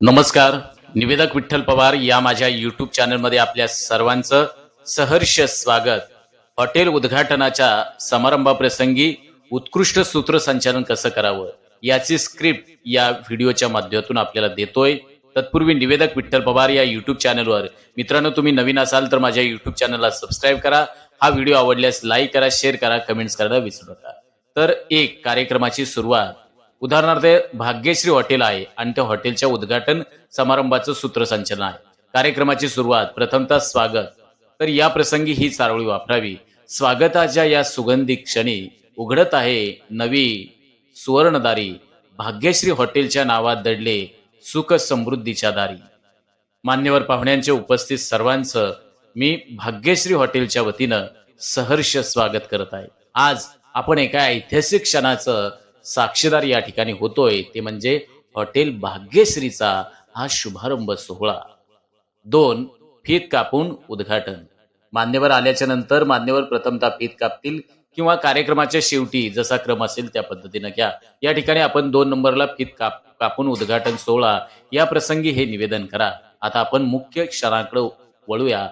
नमस्कार निवेदक विठ्ठल पवार या माझ्या युट्यूब चॅनलमध्ये आपल्या सर्वांचं सहर्ष स्वागत. हॉटेल उद्घाटनाच्या समारंभाप्रसंगी उत्कृष्ट सूत्रसंचालन कसं करावं याची स्क्रिप्ट या व्हिडिओच्या माध्यमातून आपल्याला देतोय. तत्पूर्वी निवेदक विठ्ठल पवार या युट्यूब चॅनलवर मित्रांनो तुम्ही नवीन असाल तर माझ्या युट्यूब चॅनलला सबस्क्राईब करा. हा व्हिडिओ आवडल्यास लाईक करा शेअर करा कमेंट्स करायला विसरू नका. तर एक कार्यक्रमाची सुरुवात उदाहरणार्थ भाग्यश्री हॉटेल आहे आणि त्या हॉटेलच्या उद्घाटन समारंभाचं सूत्रसंचलन आहे. कार्यक्रमाची सुरुवात प्रथमतः स्वागत. तर या प्रसंगी ही चारोळी वापरावी. स्वागताच्या या सुगंधी क्षणी उघडत आहे नवी सुवर्णदारी. भाग्यश्री हॉटेलच्या नावात दडले सुख समृद्धीच्या दारी. मान्यवर पाहुण्यांचे उपस्थित सर्वांचं मी भाग्यश्री हॉटेलच्या वतीनं सहर्ष स्वागत करत आहे. आज आपण एका ऐतिहासिक क्षणाचं साक्षीदार या ठिकाणी होतोय. ते म्हणजे हॉटेल भाग्यश्रीचा हा शुभारंभ सोहळा. दोन फीत कापून उद्घाटन. मान्यवर आल्याच्यानंतर मान्यवर प्रथमता फीत कापतील किंवा कार्यक्रमाच्या शेवटी जसा क्रम असेल त्या पद्धतीनं घ्या. या ठिकाणी आपण दोन नंबरला फीत काप कापून उद्घाटन सोहळा. या प्रसंगी हे निवेदन करा. आता आपण मुख्य क्षणाकडे वळूया.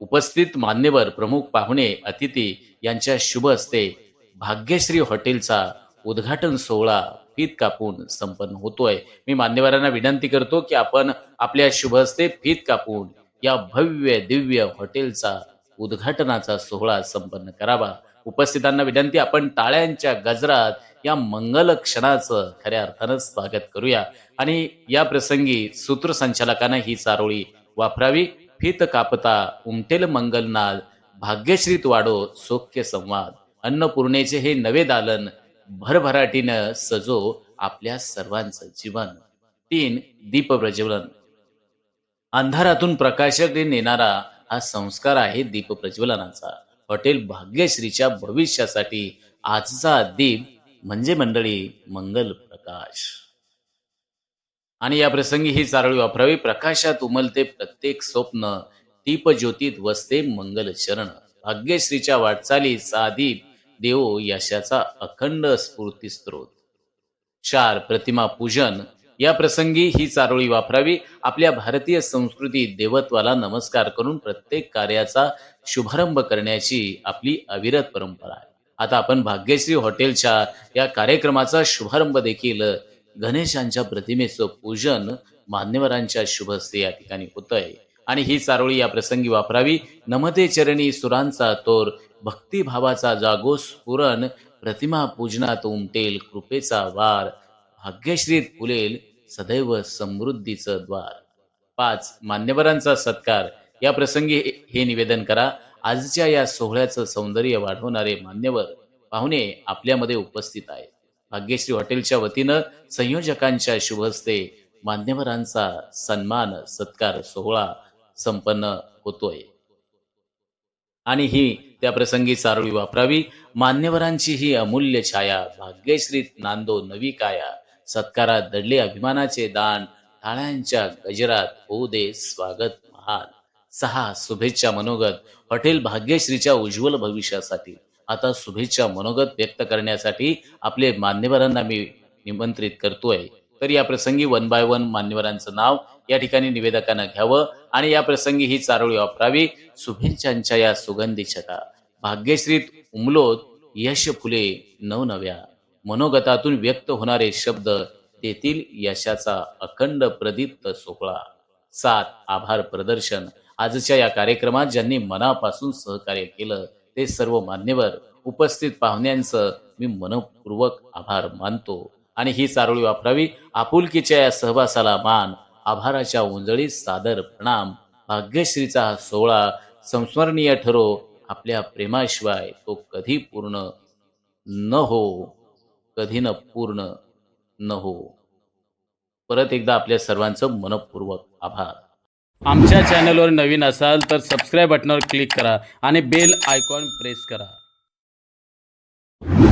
उपस्थित मान्यवर प्रमुख पाहुणे अतिथी यांच्या शुभ हस्ते भाग्यश्री हॉटेलचा उद्घाटन सोहळा फीत कापून संपन्न होतोय. मी मान्यवरांना विनंती करतो की आपण आपल्या शुभ हस्ते फीत कापून या भव्य दिव्य हॉटेलचा उद्घाटनाचा सोहळा संपन्न करावा. उपस्थितांना विनंती आपण टाळ्यांच्या गजरात या मंगल क्षणाचं खऱ्या अर्थानं स्वागत करूया. आणि या प्रसंगी सूत्रसंचालकांना ही चारोळी वापरावी. फीत कापता उमटेल मंगलनाद. भाग्यश्रीत वाडो सोख्य संवाद. अन्नपूर्णेचे हे नवे दालन भरभराटीनं सजो आपल्या सर्वांचं जीवन. तीन दीप प्रज्वलन. अंधारातून प्रकाशाकडे नेणारा हा संस्कार आहे दीप प्रज्वलनाचा. हॉटेल भाग्यश्रीच्या भविष्यासाठी आजचा दीप म्हणजे मंडळी मंगल प्रकाश. आणि या प्रसंगी ही चारोळी वापरावी. प्रकाशात उमलते प्रत्येक स्वप्न दीप ज्योतीत वसते मंगल चरण भाग्यश्रीच्या वाटचाली सादीप देवो यशाचा अखंड स्फूर्ती स्त्रोत चार प्रतिमा पूजन. या प्रसंगी ही चारोळी वापरावी. आपल्या भारतीय संस्कृतीत देवत्वाला नमस्कार करून प्रत्येक कार्याचा शुभारंभ करण्याची आपली अविरत परंपरा आहे. आता आपण भाग्यश्री हॉटेलच्या या कार्यक्रमाचा शुभारंभ देखील गणेशांच्या प्रतिमेचं पूजन मान्यवरांच्या शुभस्ते या ठिकाणी होत आहे आणि ही चारोळी या प्रसंगी वापरावी. नमते चरणी सुरांचा तोर. भक्तिभावाचा जागो स्फुरण प्रतिमा पूजनात उमटेल कृपेचा वार. भाग्यश्रीत फुलेल सदैव समृद्धीचं द्वार. पाच मान्यवरांचा सत्कार. या प्रसंगी हे- निवेदन करा. आजच्या या सोहळ्याचं सौंदर्य वाढवणारे मान्यवर पाहुणे आपल्यामध्ये उपस्थित आहेत. भाग्यश्री हॉटेलच्या वतीनं संयोजकांच्या शुभहस्ते मान्यवरांचा सन्मान सत्कार सोहळा संपन्न होतोय. आणि ही त्या प्रसंगी चारोळी वापरावी. मान्यवरांची ही अमूल्य छाया. भाग्यश्रीत नांदो नवी काया. सत्कारात दडले अभिमानाचे दान. टाळ्यांच्या गजरात होऊ दे स्वागत महान. सहा शुभेच्छा मनोगत. हॉटेल भाग्यश्रीच्या उज्ज्वल भविष्यासाठी. आता शुभेच्छा मनोगत व्यक्त करण्यासाठी आपले मान्यवरांना मी निमंत्रित करतोय. तर या प्रसंगी वन बाय वन मान्यवरांचं नाव या ठिकाणी निवेदकांना घ्यावं. आणि या प्रसंगी ही चारोळी वापरावी. शुभेच्छांच्या या सुगंधी छटा. भाग्यश्रीत उमलोत यश फुले नवनव्या. मनोगतातून व्यक्त होणारे शब्द तेथील यशाचा अखंड प्रदीप्त सोहळा. सात आभार प्रदर्शन. आजच्या या कार्यक्रमात ज्यांनी मनापासून सहकार्य केलं ते सर्व मान्यवर उपस्थित पाहुण्यांचं मी मनपूर्वक आभार मानतो. आणि ही चारोळी वापरावी. आपुलकीच्या या सहवासाला मान आभाराच्या उंजळीत सादर प्रणाम. भाग्यश्रीचा हा सोहळा संस्मरणीय ठरो. आपल्या प्रेमाशिवाय तो कधी पूर्ण न हो कधी न पूर्ण न हो. परत एकदा आपल्या सर्वांचं मनपूर्वक आभार. आमच्या चॅनलवर नवीन असाल तर सबस्क्राईब बटनावर क्लिक करा आणि बेल आयकॉन प्रेस करा.